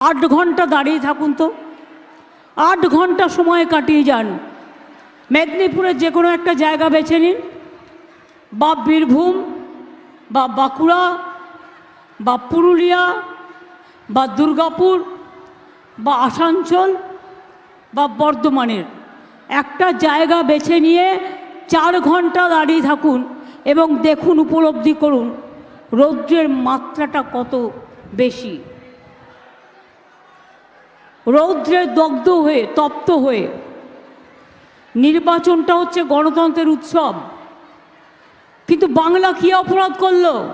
আট ঘণ্টা দাঁড়িয়ে থাকুন তো। আট ঘণ্টা সময় কাটিয়ে যান। মেদিনীপুরের যে কোনো একটা জায়গা বেছে নিন। বা বীরভূম, বা বাঁকুড়া, বা পুরুলিয়া, বা দুর্গাপুর, বা আসানসোল, বা বর্ধমানের। একটা জায়গা বেছে নিয়ে চার ঘণ্টা দাঁড়িয়ে থাকুন এবং দেখুন, উপলব্ধি করুন, রৌদ্রের মাত্রাটা কত বেশি। রৌদ্রে দগ্ধ হয়ে, তপ্ত হয়ে। নির্বাচনটা হচ্ছে গণতন্ত্রের উৎসব। কিন্তু বাংলা কী অপরাধ করল?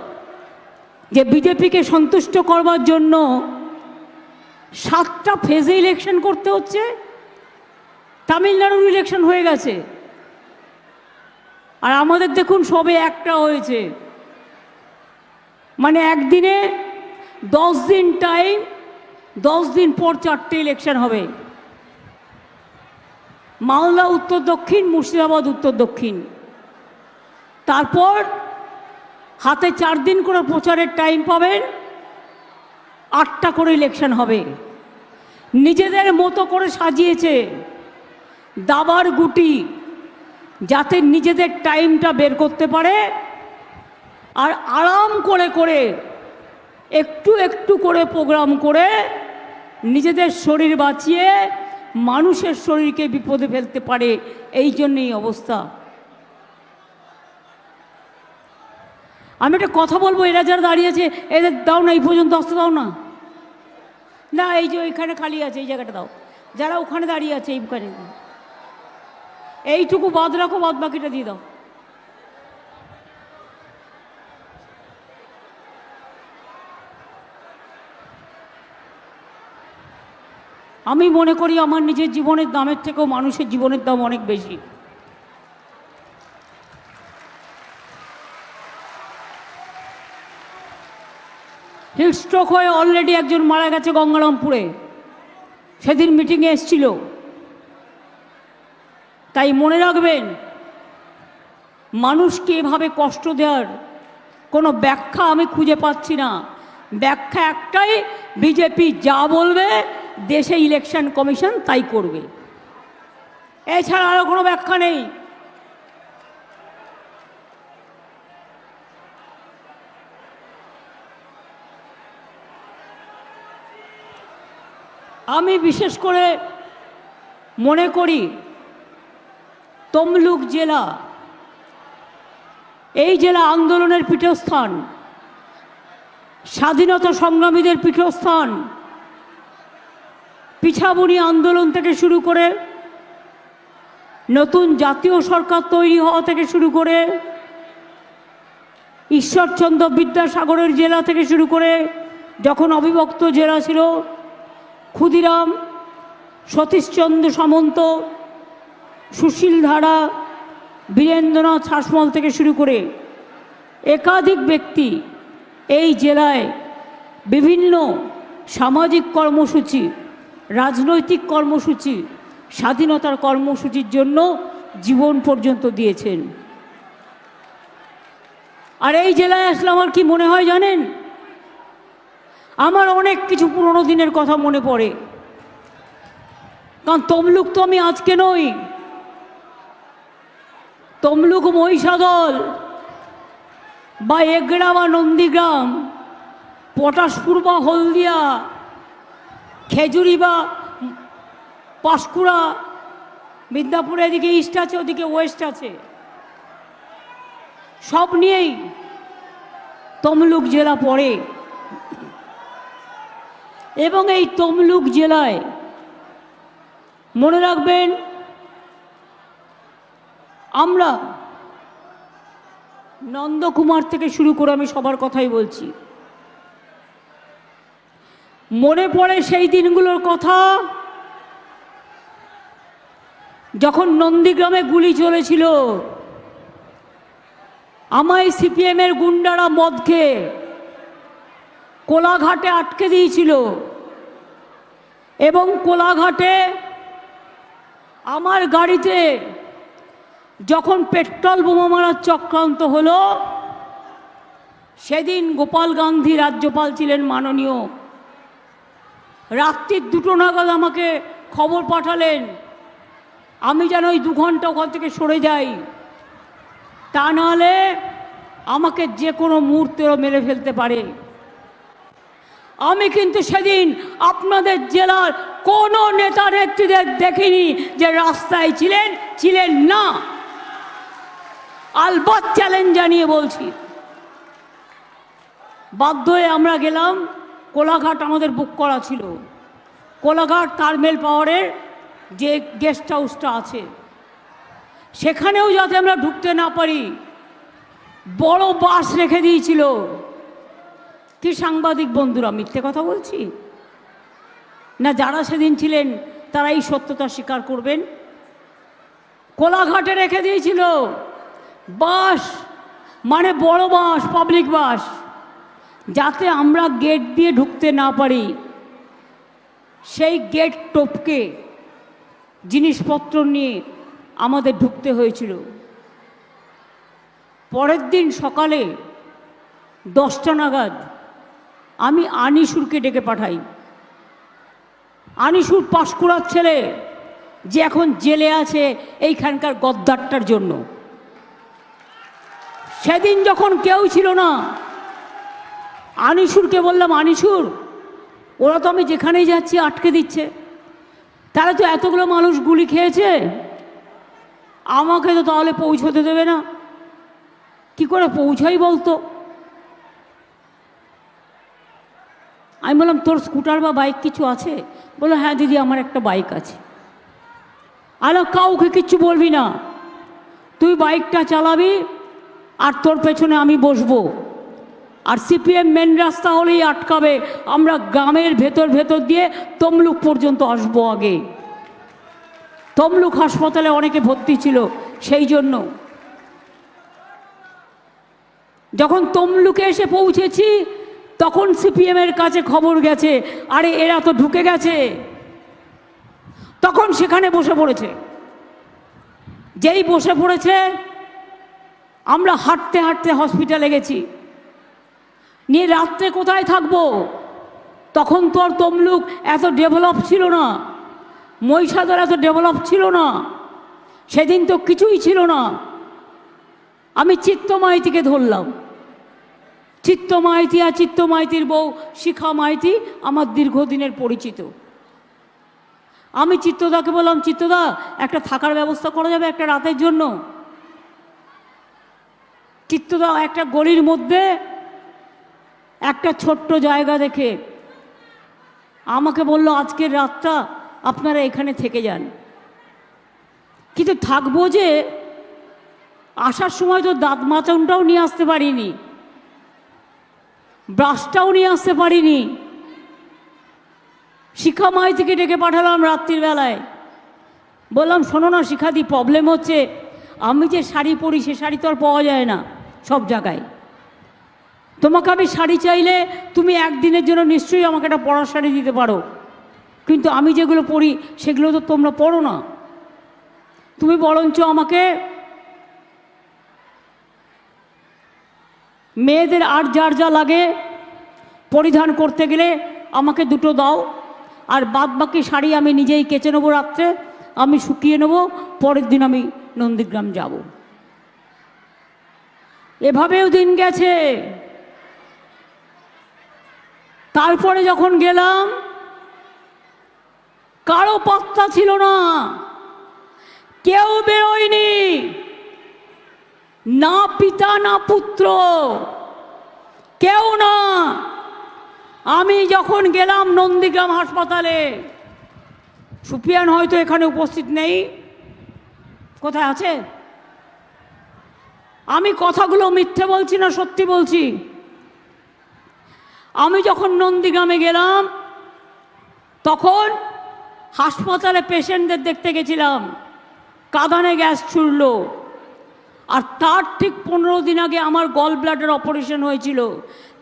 যে বিজেপিকে সন্তুষ্ট করবার জন্য সাতটা ফেজে ইলেকশন করতে হচ্ছে? তামিলনাড়ুর ইলেকশন হয়ে গেছে। আর আমাদের দেখুন সবে একটা হয়েছে। মানে একদিনে দশ দিন টাইম দশ দিন পর চারটে ইলেকশন হবে। মালদা উত্তর দক্ষিণ, মুর্শিদাবাদ উত্তর দক্ষিণ। তারপর হাতে চার দিন করে প্রচারের টাইম পাবেন, আটটা করে ইলেকশন হবে। নিজেদের মতো করে সাজিয়েছে দাবার গুটি, যাতে নিজেদের টাইমটা বের করতে পারে আর আরাম করে করে একটু একটু করে প্রোগ্রাম করে নিজেদের শরীর বাঁচিয়ে মানুষের শরীরকে বিপদে ফেলতে পারে, এই জন্যই অবস্থা। আমি একটা কথা বলব, এরা যারা দাঁড়িয়ে আছে, এদের দাও না, এই পর্যন্ত আসতে দাও না। না, এই যে ওইখানে খালি আছে, এই জায়গাটা দাও। যারা ওখানে দাঁড়িয়ে আছে এইখানে এইটুকু বাদ রাখো, বাদ বাকিটা দিয়ে দাও। আমি মনে করি আমার নিজের জীবনের দামের থেকেও মানুষের জীবনের দাম অনেক বেশি। হিটস্ট্রোক হয়ে অলরেডি একজন মারা গেছে গঙ্গারামপুরে। সেদিন মিটিংয়ে এসছিল। তাই মনে রাখবেন, মানুষকে এভাবে কষ্ট দেওয়ার কোনো ব্যাখ্যা আমি খুঁজে পাচ্ছি না। ব্যাখ্যা একটাই, বিজেপি যা বলবে দেশে ইলেকশন কমিশন তাই করবে। এছাড়া আরও কোনো ব্যাখ্যা নেই? আমি বিশেষ করে মনে করি, তমলুক জেলা, এই জেলা আন্দোলনের পীঠস্থান, স্বাধীনতা সংগ্রামীদের পীঠস্থান পিছাবনি আন্দোলন থেকে শুরু করে, নতুন জাতীয় সরকার তৈরি হওয়া থেকে শুরু করে, ঈশ্বরচন্দ্র বিদ্যাসাগরের জেলা থেকে শুরু করে, যখন অবিভক্ত জেলা ছিল, ক্ষুদিরাম, সতীশচন্দ্র সামন্ত, সুশীল ধারা, বীরেন্দ্রনাথ শাসমল থেকে শুরু করে, একাধিক ব্যক্তি এই জেলায় বিভিন্ন সামাজিক কর্মসূচি রাজনৈতিক কর্মসূচি, স্বাধীনতার কর্মসূচির জন্য জীবন পর্যন্ত দিয়েছেন। আর এই জেলায় আসলে আমার কি মনে হয় জানেন? আমার অনেক কিছু পুরনো দিনের কথা মনে পড়ে। কারণ তমলুক তো আমি আজকে নই। তমলুক মহিষাদল বা এগড়া বা নন্দীগ্রাম, পটাশপুর বা হলদিয়া খেজুরি বা পাঁশকুড়া বিদ্যাপুর এদিকে ইস্ট আছে, ওদিকে ওয়েস্ট আছে। সব নিয়েই তমলুক জেলা পড়ে। এবং এই তমলুক জেলায় মনে রাখবেন, আমরা নন্দকুমার থেকে শুরু করে আমি সবার কথাই বলছি। মনে পড়ে সেই দিনগুলোর কথা? যখন নন্দীগ্রামে গুলি চলেছিল, আমায় সিপিএমের গুন্ডারা মদ খেয়ে কোলাঘাটে আটকে দিয়েছিল। এবং কোলাঘাটে আমার গাড়িতে যখন পেট্রোল বোমা মারার চক্রান্ত হলো, সেদিন গোপাল গান্ধী রাজ্যপাল ছিলেন মাননীয় রাত্রির দুটো নাগাদ আমাকে খবর পাঠালেন। আমি যেন ওই দু ঘণ্টা ওখান থেকে সরে যাই। তা নাহলে আমাকে যে কোনো মুহূর্তেও মেরে ফেলতে পারে। আমি কিন্তু সেদিন আপনাদের জেলার কোনো নেতা নেত্রীদের দেখিনি যে রাস্তায় ছিলেন ছিলেন না। আলবাত চ্যালেঞ্জ জানিয়ে বলছি। বাধ্য হয়ে আমরা গেলাম। কোলাঘাট আমাদের বুক করা ছিল। কোলাঘাট কারমেল পাওয়ারের যে গেস্ট হাউসটা আছে, সেখানেও যাতে আমরা ঢুকতে না পারি, বড় বাস রেখে দিয়েছিল। কি সাংবাদিক বন্ধুরা, মিথ্যে কথা বলছি? না যারা সেদিন ছিলেন তারা এই সত্যতা স্বীকার করবেন? কোলাঘাটে রেখে দিয়েছিল। বাস মানে বড় বাস পাবলিক বাস। যাতে আমরা গেট দিয়ে ঢুকতে না পারি, সেই গেট টপকে জিনিসপত্র নিয়ে আমাদের ঢুকতে হয়েছিল। পরের দিন সকালে দশটা নাগাদ আমি আনিসুরকে ডেকে পাঠাই। আনিসুর পাঁশকুড়ার ছেলে যে এখন জেলে আছে এইখানকার গদ্দারটার জন্য। সেদিন যখন কেউ ছিল না আনিসুরকে বললাম, আনিসুর, ওরা তো আমি যেখানেই যাচ্ছি আটকে দিচ্ছে। তারা তো এতগুলো মানুষ গুলি খেয়েছে, আমাকে তো তাহলে পৌঁছতে দেবে না। কি করে পৌঁছাই বলতো? আমি বললাম, তোর স্কুটার বা বাইক কিছু আছে? বলল হ্যাঁ দিদি, আমার একটা বাইক আছে। আলো কাউকে কিচ্ছু বলবি না। তুই বাইকটা চালাবি আর তোর পেছনে আমি বসবো। আর সিপিএম মেন রাস্তা হলেই আটকাবে। আমরা গ্রামের ভেতর ভেতর দিয়ে তমলুক পর্যন্ত আসব আগে। তমলুক হাসপাতালে অনেকে ভর্তি ছিল, সেই জন্য। যখন তমলুকে এসে পৌঁছেছি, তখন সিপিএমের কাছে খবর গেছে, আরে এরা তো ঢুকে গেছে। তখন সেখানে বসে পড়েছে। যেই বসে পড়েছে, আমরা হাঁটতে হাঁটতে হসপিটালে গেছি। নিয়ে রাত্রে কোথায় থাকব? তখন তো আর তমলুক এত ডেভেলপ ছিল না। মহিষাদর এত ডেভেলপ ছিল না। সেদিন তো কিছুই ছিল না। আমি চিত্ত মাইতিকে ধরলাম। চিত্ত মাইতি আর চিত্ত মাইতির বউ শিখা মাইতি আমার দীর্ঘদিনের পরিচিত। আমি চিত্তদাকে বললাম, চিত্তদা, একটা থাকার ব্যবস্থা করা যাবে একটা রাতের জন্য। চিত্তদা একটা গলির মধ্যে একটা ছোট্ট জায়গা দেখে আমাকে বলল, আজকের রাতটা আপনারা এখানে থেকে যান। কিন্তু থাকব যে আসার সময় তো দাঁত মাচনটাও নিয়ে আসতে পারিনি, ব্রাশটাও নিয়ে আসতে পারিনি। শিখা মাই থেকে ডেকে পাঠালাম রাত্রির বেলায়। বললাম, শোনো না শিখাদি প্রবলেম হচ্ছে, আমি যে শাড়ি পরি সে শাড়ি তো আর পাওয়া যায় না সব জায়গায়। তোমাকে আমি শাড়ি চাইলে তুমি একদিনের জন্য নিশ্চয়ই আমাকে একটা পরার শাড়ি দিতে পারো। কিন্তু আমি যেগুলো পড়ি সেগুলো তো তোমরা পড়ো না। তুমি বরঞ্চ আমাকে মেয়েদের আর যার যা লাগে পরিধান করতে গেলে আমাকে দুটো দাও, আর বাদ বাকি শাড়ি আমি নিজেই কেচে নেব রাত্রে, আমি শুকিয়ে নেব, পরের দিন আমি নন্দীগ্রাম যাব। এভাবেও দিন গেছে। তারপরে যখন গেলাম, কারও পাত্তা ছিল না। কেউ বেরোয়নি। না পিতা, না পুত্র। কেউ না। আমি যখন গেলাম নন্দীগ্রাম হাসপাতালে সুপিয়ান হয়তো এখানে উপস্থিত নেই। কোথায় আছে? আমি কথাগুলো মিথ্যে বলছি না সত্যি বলছি? আমি যখন নন্দীগ্রামে গেলাম, তখন হাসপাতালে পেশেন্টদের দেখতে গেছিলাম। কাঁদানে গ্যাস ছুড়লো। আর তার ঠিক পনেরো দিন আগে আমার গল ব্লাডের অপারেশন হয়েছিল।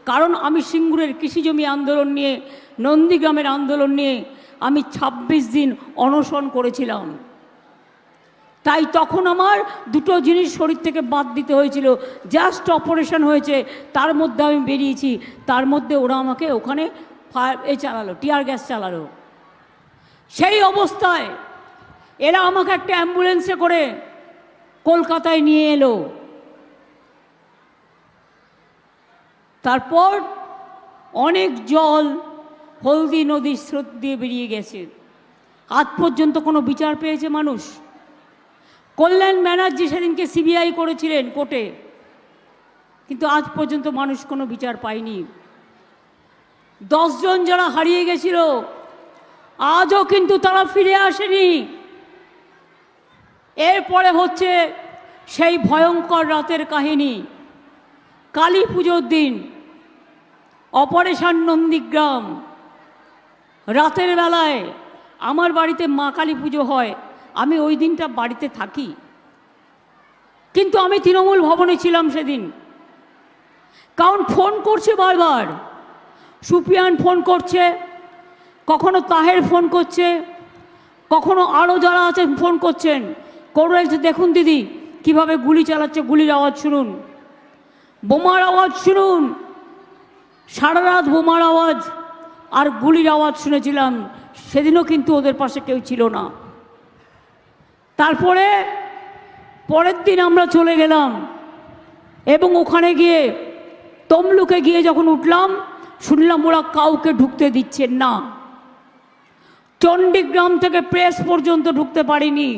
কারণ আমি সিঙ্গুরের কৃষিজমি আন্দোলন নিয়ে, নন্দীগ্রামের আন্দোলন নিয়ে আমি ২৬ দিন অনশন করেছিলাম। তাই তখন আমার দুটো জিনিস শরীর থেকে বাদ দিতে হয়েছিল। জাস্ট অপারেশন হয়েছে, তার মধ্যে আমি বেরিয়েছি, তার মধ্যে ওরা আমাকে ওখানে ফায়ার এ চালালো টিয়ার গ্যাস চালালো। সেই অবস্থায় এরা আমাকে একটা অ্যাম্বুলেন্সে করে কলকাতায় নিয়ে এলো। তারপর অনেক জল হলদি নদীর স্রোত দিয়ে বেরিয়ে গেছে। আজ পর্যন্ত কোনো বিচার পেয়েছে মানুষ? কল্যাণ ব্যানার্জি সেদিনকে সিবিআই করেছিলেন কোর্টে। কিন্তু আজ পর্যন্ত মানুষ কোনো বিচার পায়নি। দশজন যারা হারিয়ে গেছিল, আজও কিন্তু তারা ফিরে আসেনি। এরপরে হচ্ছে সেই ভয়ঙ্কর রাতের কাহিনী। কালী পুজোর দিন, অপারেশন নন্দীগ্রাম। রাতের বেলায় আমার বাড়িতে মা কালী পুজো হয়। আমি ওই দিনটা বাড়িতে থাকি। কিন্তু আমি তৃণমূল ভবনে ছিলাম সেদিন। কারণ ফোন করছে বারবার। সুপিয়ান ফোন করছে, কখনো তাহের ফোন করছে, কখনো আরও যারা আছেন ফোন করছেন। করে এসে দেখুন দিদি, কীভাবে গুলি চালাচ্ছে, গুলির আওয়াজ শুনুন। বোমার আওয়াজ শুনুন। সারা রাত বোমার আওয়াজ আর গুলির আওয়াজ শুনেছিলাম। সেদিনও কিন্তু ওদের পাশে কেউ ছিল না। তারপরে পরের দিন আমরা চলে গেলাম এবং ওখানে গিয়ে তমলুকে গিয়ে যখন উঠলাম, শুনলাম ওরা কাউকে ঢুকতে দিচ্ছেন না। চণ্ডীগ্রাম থেকে প্রেস পর্যন্ত ঢুকতে পারিনি।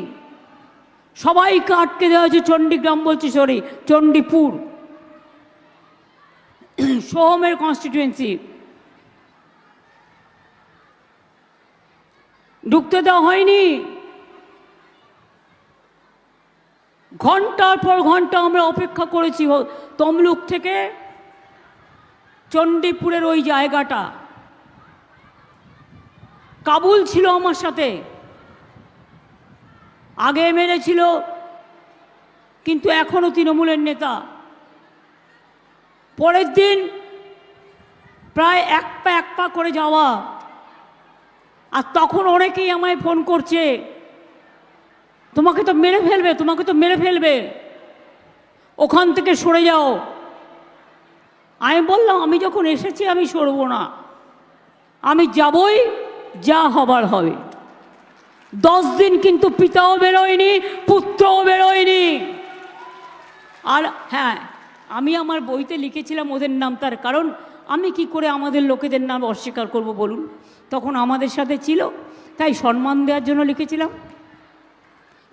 সবাইকে আটকে দেওয়া হয়েছে চণ্ডীগ্রাম বলছি সরি চণ্ডীপুর। সোহমের কনস্টিটিউয়েন্সি ঢুকতে দেওয়া হয়নি। ঘণ্টার পর ঘণ্টা আমরা অপেক্ষা করেছি তমলুক থেকে চণ্ডীপুরের ওই জায়গাটা। কাবুল ছিল আমার সাথে। আগে মেরেছিল কিন্তু এখনও তৃণমূলের নেতা। পরের দিন প্রায় এক পা এক পা করে যাওয়া। আর তখন অনেকেই আমায় ফোন করছে তোমাকে তো মেরে ফেলবে, তোমাকে তো মেরে ফেলবে। ওখান থেকে সরে যাও। আমি বললাম, আমি যখন এসেছি, আমি সরব না। আমি যাবই, যা হবার হবে। দশ দিন কিন্তু পিতাও বেরোয়নি, পুত্রও বেরোয়নি। আর হ্যাঁ আমি আমার বইতে লিখেছিলাম ওদের নাম, তার কারণ আমি কি করে আমাদের লোকেদের নাম অস্বীকার করব বলুন? তখন আমাদের সাথে ছিল, তাই সম্মান দেওয়ার জন্য লিখেছিলাম।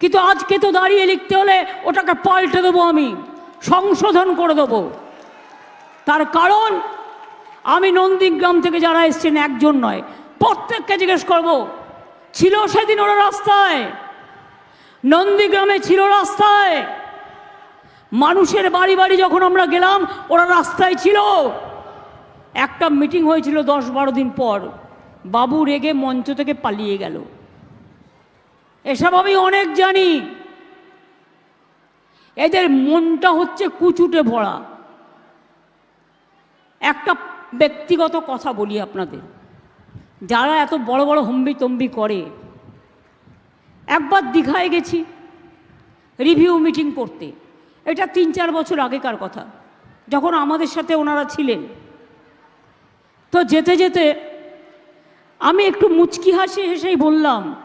কিন্তু আজকে তো দাঁড়িয়ে লিখতে হলে ওটাকে পাল্টে দেবো আমি, সংশোধন করে দেবো। তার কারণ, আমি নন্দীগ্রাম থেকে যারা এসছেন একজন নয়, প্রত্যেককে জিজ্ঞেস করব, ছিল সেদিন ওরা রাস্তায়? নন্দীগ্রামে ছিল রাস্তায়? মানুষের বাড়ি বাড়ি যখন আমরা গেলাম, ওরা রাস্তায় ছিল? একটা মিটিং হয়েছিল দশ বারো দিন পর, বাবু রেগে মঞ্চ থেকে পালিয়ে গেল। এসব আমি অনেক জানি। এদের মনটা হচ্ছে কুচুটে ভরা। একটা ব্যক্তিগত কথা বলি আপনাদের। যারা এত বড় বড় হম্বি তম্বি করে, একবার দীঘায় গেছি, রিভিউ মিটিং করতে। এটা তিন চার বছর আগেকার কথা। যখন আমাদের সাথে ওনারা ছিলেন। তো যেতে যেতে আমি একটু মুচকি হাসি হেসেই বললাম